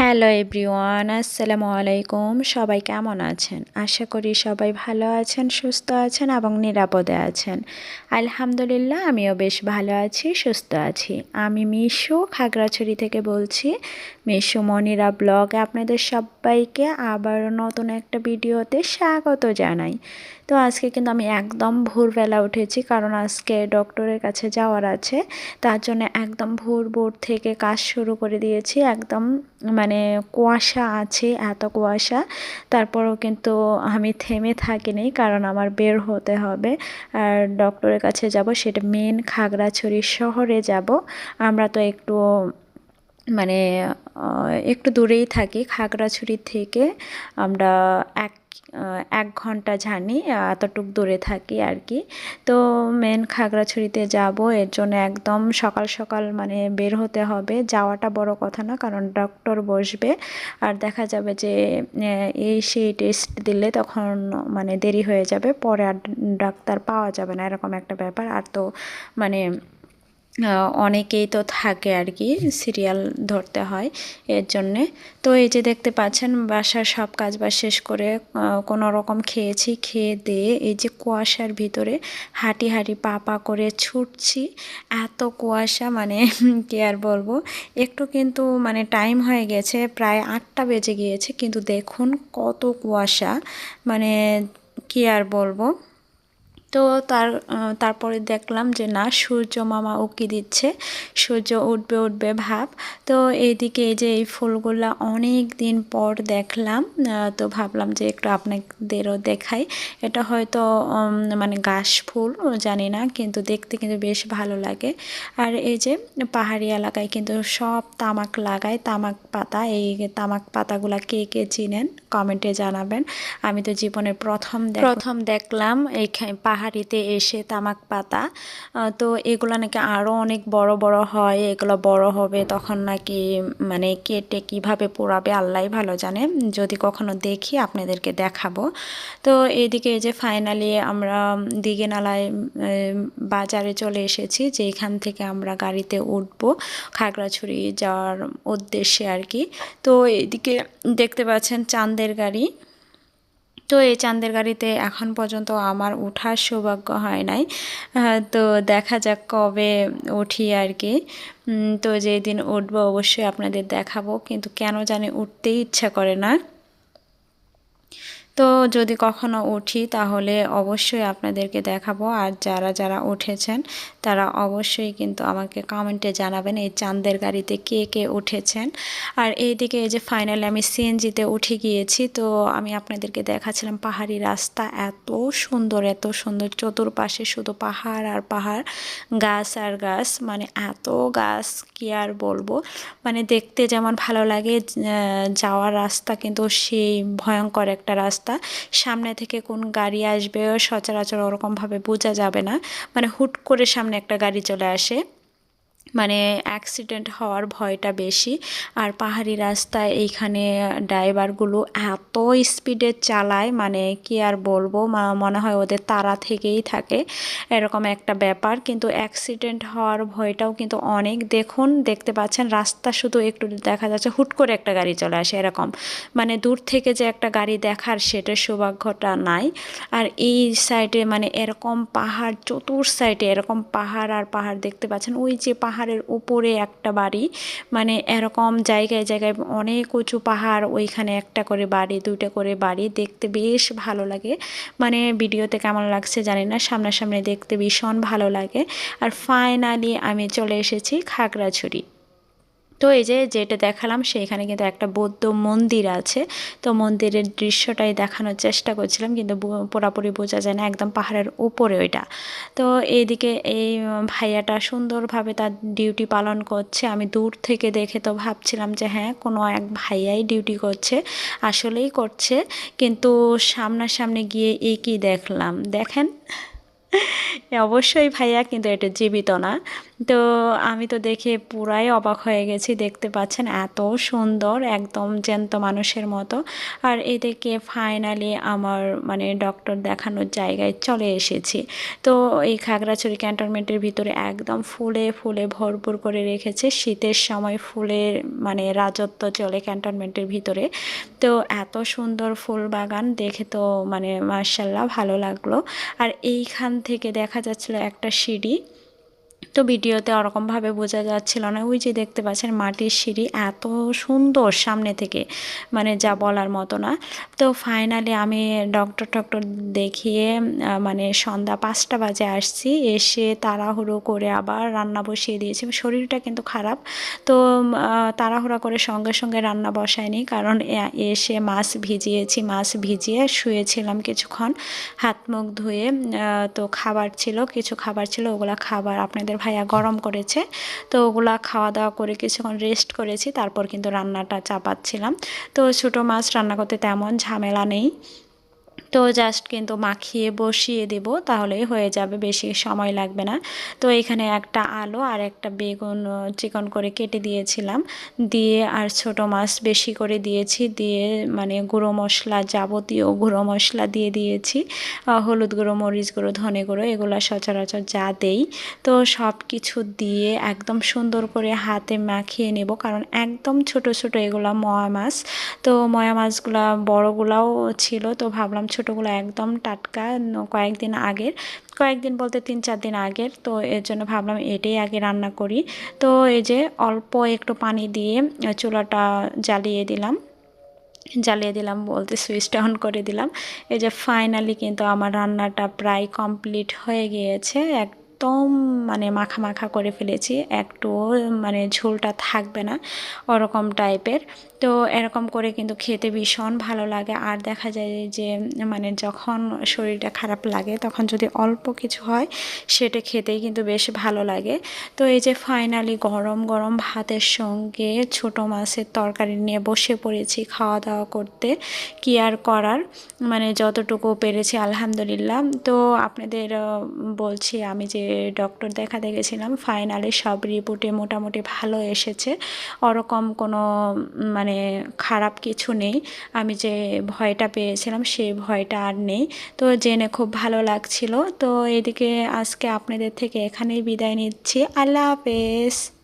Hello everyone, আসসালামু আলাইকুম। সবাই কেমন আছেন? আশা করি সবাই ভালো আছেন, সুস্থ আছেন এবং নিরাপদে আছেন। আলহামদুলিল্লাহ, আমিও বেশ ভালো আছি, সুস্থ আছি। আমি মিশু, খাগড়াছড়ি থেকে বলছি। মিশু মনিরা ব্লগে আপনাদের সবাইকে আবার নতুন একটা ভিডিওতে স্বাগত জানাই। তো আজকে কিন্তু আমি একদম ভোরবেলা উঠেছি, কারণ আজকে ডক্টরের কাছে যাওয়ার আছে। তার জন্য একদম ভোর ভোর থেকে কাজ শুরু করে দিয়েছি, একদম মানে কুয়াশা আছে, এত কুয়াশা। তারপরও কিন্তু আমি থেমে থাকিনি কারণ আমার বের হতে হবে। আর ডক্টরের কাছে যাব, সেটা মেন খাগড়াছড়ি শহরে যাব। আমরা তো একটু মানে একটু দূরেই থাকি, খাগড়াছড়ি থেকে। আমরা এক এক ঘণ্টা জানি এতটুক দূরে থাকি আর কি তো মেন খাগড়াছড়িতে যাব, এর জন্য একদম সকাল সকাল মানে বের হতে হবে। যাওয়াটা বড় কথা না, কারণ ডক্টর বসবে। আর দেখা যাবে যে এই সেই টেস্ট দিলে তখন মানে দেরি হয়ে যাবে, পরে আর ডাক্তার পাওয়া যাবে না, এরকম একটা ব্যাপার। আর তো মানে অনেকেই তো থাকে আর কি সিরিয়াল ধরতে হয় এর জন্যে। তো এই যে দেখতে পাচ্ছেন বাসার সব কাজ বাজ শেষ করে কোনো রকম খেয়েছি, খেয়ে দিয়ে এই যে কুয়াশার ভিতরে হাঁটি হাঁটি পা পা করে ছুটছি। এত কুয়াশা মানে কি আর বলব? একটু কিন্তু মানে টাইম হয়ে গেছে, প্রায় আটটা বেজে গিয়েছে, কিন্তু দেখুন কত কুয়াশা। মানে কি আর বলব? তো তার তারপরে দেখলাম যে না, সূর্য মামা উকি দিচ্ছে। সূর্য উঠবে উঠবে ভাব। তো এইদিকে এই যে এই ফুলগুলা অনেক দিন পর দেখলাম তো ভাবলাম যে একটু আপনাদেরও দেখাই। এটা হয়তো মানে গাছ ফুল, জানি না, কিন্তু দেখতে কিন্তু বেশ ভালো লাগে। আর এই যে পাহাড়ি এলাকায় কিন্তু সব তামাক লাগায়, তামাক পাতা, এই তামাক পাতাগুলা কে কে চিনেন? কমেন্টে জানাবেন। আমি তো জীবনের প্রথম প্রথম দেখলাম, এইখানে পাহাড়িতে এসে তামাক পাতা তো এগুলো নাকি আরও অনেক বড় বড় হয়, এগুলো বড় হবে তখন নাকি মানে কেটে কীভাবে পোড়াবে আল্লাহ ভালো জানে। যদি কখনো দেখি আপনাদেরকে দেখাবো। তো এদিকে যে ফাইনালি আমরা দিঘে নালায় বাজারে চলে এসেছি যে এখান থেকে আমরা গাড়িতে উঠব, খাগড়াছড়ি যাওয়ার উদ্দেশ্যে আর কি। তো এদিকে দেখতে পাচ্ছেন চাঁদের গাড়ি। তো এই চাঁদের গাড়িতে এখন পর্যন্ত আমার ওঠার সৌভাগ্য হয় নাই। তো দেখা যাক কবে উঠি আর কি। তো যেদিন উঠবো অবশ্যই আপনাদের দেখাবো, কিন্তু কেন জানি উঠতেই ইচ্ছা করে না। যদি কখনো উঠি, তাহলে অবশ্যই আপনাদেরকে দেখাবো। আর যারা যারা উঠেছেন, তারা অবশ্যই কিন্তু আমাকে কমেন্টে জানাবেন, এই চাঁদের গাড়িতে কে কে উঠেছেন। আর এইদিকে এই যে ফাইনালি আমি সিএনজিতে উঠে গিয়েছি, তো আমি আপনাদেরকে দেখাচ্ছিলাম পাহাড়ি রাস্তা। এত সুন্দর এত সুন্দর চতুর্পাশে শুধু পাহাড় আর পাহাড়, গাছ আর গাছ মানে এত গাছ, কি আর বলব? মানে দেখতে যেমন ভালো লাগে যাওয়ার রাস্তা কিন্তু সেই ভয়ঙ্কর একটা রাস্তা রাস্তা। সামনে থেকে কোন গাড়ি আসবে, সচরাচর ওরকমভাবে বোঝা যাবে না। মানে হুট করে সামনে একটা গাড়ি চলে আসে। মানে অ্যাক্সিডেন্ট হওয়ার ভয়টা বেশি। আর পাহাড়ি রাস্তায় এইখানে ড্রাইভারগুলো এত স্পিডে চালায় মানে কি আর বলব মনে হয় ওদের তারা থেকেই থাকে, এরকম একটা ব্যাপার। কিন্তু অ্যাক্সিডেন্ট হওয়ার ভয়টাও কিন্তু অনেক। দেখুন, দেখতে পাচ্ছেন, রাস্তা শুধু একটু দেখা যাচ্ছে হুট করে একটা গাড়ি চলে আসে এরকম। মানে দূর থেকে যে একটা গাড়ি দেখার সেটা সৌভাগ্যটা নাই। আর এই সাইডে মানে এরকম পাহাড়, চতুর সাইডে এরকম পাহাড় আর পাহাড় দেখতে পাচ্ছেন, ওই যে পাহাড় পাহাড়ের উপরে একটা বাড়ি। মানে এরকম জায়গায় জায়গায় অনেক উঁচু পাহাড়, ওইখানে একটা করে বাড়ি, দুইটা করে বাড়ি। দেখতে বেশ ভালো লাগে। মানে ভিডিওতে কেমন লাগছে জানি না, সামনাসামনি দেখতে ভীষণ ভালো লাগে। আর ফাইনালি আমি চলে এসেছি খাগড়াছড়ি। তো এই যে যেটা দেখালাম, সেইখানে কিন্তু একটা বৌদ্ধ মন্দির আছে। তো মন্দিরের দৃশ্যটাই দেখানোর চেষ্টা করছিলাম, কিন্তু পুরাপুরি বোঝা যায় না, একদম পাহাড়ের উপরে ওইটা। তো এইদিকে এই ভাইয়াটা সুন্দরভাবে তার ডিউটি পালন করছে। আমি দূর থেকে দেখে তো ভাবছিলাম যে হ্যাঁ কোনো এক ভাইয়াই ডিউটি করছে, আসলেই করছে। কিন্তু সামনাসামনি গিয়ে এই কি দেখলাম? দেখেন। অবশ্যই ভাইয়া, কিন্তু এটা জীবিত না। তো আমি তো দেখে পুরাই অবাক হয়ে গেছি, দেখতে পাচ্ছেন এত সুন্দর, একদম জ্যান্ত মানুষের মতো। আর এদিকে ফাইনালি আমার মানে ডক্টর দেখানোর জায়গায় চলে এসেছি। তো এই খাগড়াছড়ি ক্যান্টনমেন্টের ভিতরে একদম ফুলে ফুলে ভরপুর করে রেখেছে। শীতের সময় ফুলের মানে রাজত্ব চলে ক্যান্টনমেন্টের ভিতরে। তো এত সুন্দর ফুল বাগান, দেখে তো মানে মার্শাল্লাহ ভালো লাগল। আর এইখান থেকে দেখা যাচ্ছিল একটা সিঁড়ি। তো ভিডিওতে ওরকমভাবে বোঝা যাচ্ছিল না। ওই যে দেখতে পাচ্ছেন মাটির সিঁড়ি এত সুন্দর সামনে থেকে মানে যা বলার মতো না। তো ফাইনালি আমি ডক্টর টক্টর দেখিয়ে মানে সন্ধ্যা পাঁচটা বাজে আসছি। এসে তাড়াহুড়ো করে আবার রান্না বসিয়ে দিয়েছি। শরীরটা কিন্তু খারাপ। তো তাড়াহুড়া করে সঙ্গে সঙ্গে রান্না বসায়নি কারণ এসে মাছ ভিজিয়েছি, মাছ ভিজিয়ে শুয়েছিলাম কিছুক্ষণ। হাত মুখ ধুয়ে তো খাবার ছিল, কিছু খাবার ছিল, ওগুলো খাবার আপনাদের ভাইয়া গরম করেছে। তো ওগুলা খাওয়া দাওয়া করে কিছুক্ষণ রেস্ট করেছি, তারপর কিন্তু রান্নাটা চাপাচ্ছিলাম। তো ছোটো মাছ রান্না করতে তেমন ঝামেলা নেই। তো জাস্ট কিন্তু মাখিয়ে বসিয়ে দেব, তাহলেই হয়ে যাবে, বেশি সময় লাগবে না। তো এখানে একটা আলু আর একটা বেগুন চিকন করে কেটে দিয়েছিলাম। দিয়ে আর ছোট মাছ বেশি করে দিয়েছি, দিয়ে মানে গুঁড়ো মশলা যাবতীয় গুঁড়ো মশলা দিয়ে দিয়েছি। হলুদ গুঁড়ো, মরিচ গুঁড়ো, ধনে গুঁড়ো, এগুলো সচরাচর যা দেই। তো সব কিছু দিয়ে একদম সুন্দর করে হাতে মাখিয়ে নেব, কারণ একদম ছোট ছোট এগুলো ময়া মাছ। তো ময়া মাছগুলা বড়গুলাও ছিল, তো ভাবলাম ছোটোগুলো একদম টাটকা কয়েকদিন আগের, কয়েকদিন বলতে তিন, চার দিন আগের। তো এর জন্য ভাবলাম এটাই আগে রান্না করি। তো এই যে অল্প একটু পানি দিয়ে চুলাটা জ্বালিয়ে দিলাম। জ্বালিয়ে দিলাম বলতে সুইচটা অন করে দিলাম। এই যে ফাইনালি কিন্তু আমার রান্নাটা প্রায় কমপ্লিট হয়ে গিয়েছে। এক একদম মানে মাখা মাখা করে ফেলেছি। একটু মানে ঝোলটা থাকবে না, ওরকম টাইপের। তো এরকম করে কিন্তু খেতে ভীষণ ভালো লাগে। আর দেখা যায় যে মানে যখন শরীরটা খারাপ লাগে, তখন যদি অল্প কিছু হয়, সেটা খেতেই কিন্তু বেশ ভালো লাগে। তো এই যে ফাইনালি গরম গরম ভাতের সঙ্গে ছোট মাছের তরকারি নিয়ে বসে পড়েছি খাওয়া দাওয়া করতে, কি আর করার? মানে যতটুকু পেরেছি, আলহামদুলিল্লাহ। তো আপনাদের বলছি আমি যে ডক্টর দেখাতে গেছিলাম ফাইনালে সব রিপোর্টে মোটামুটি ভালো এসেছে। ওরকম কোনো মানে খারাপ কিছু নেই। আমি যে ভয়টা পেয়েছিলাম, সেই ভয়টা আর নেই। তো জেনে খুব ভালো লাগছিল। তো এদিকে আজকে আপনাদের থেকে এখানেই বিদায় নিচ্ছি। আল্লাহ হাফেজ।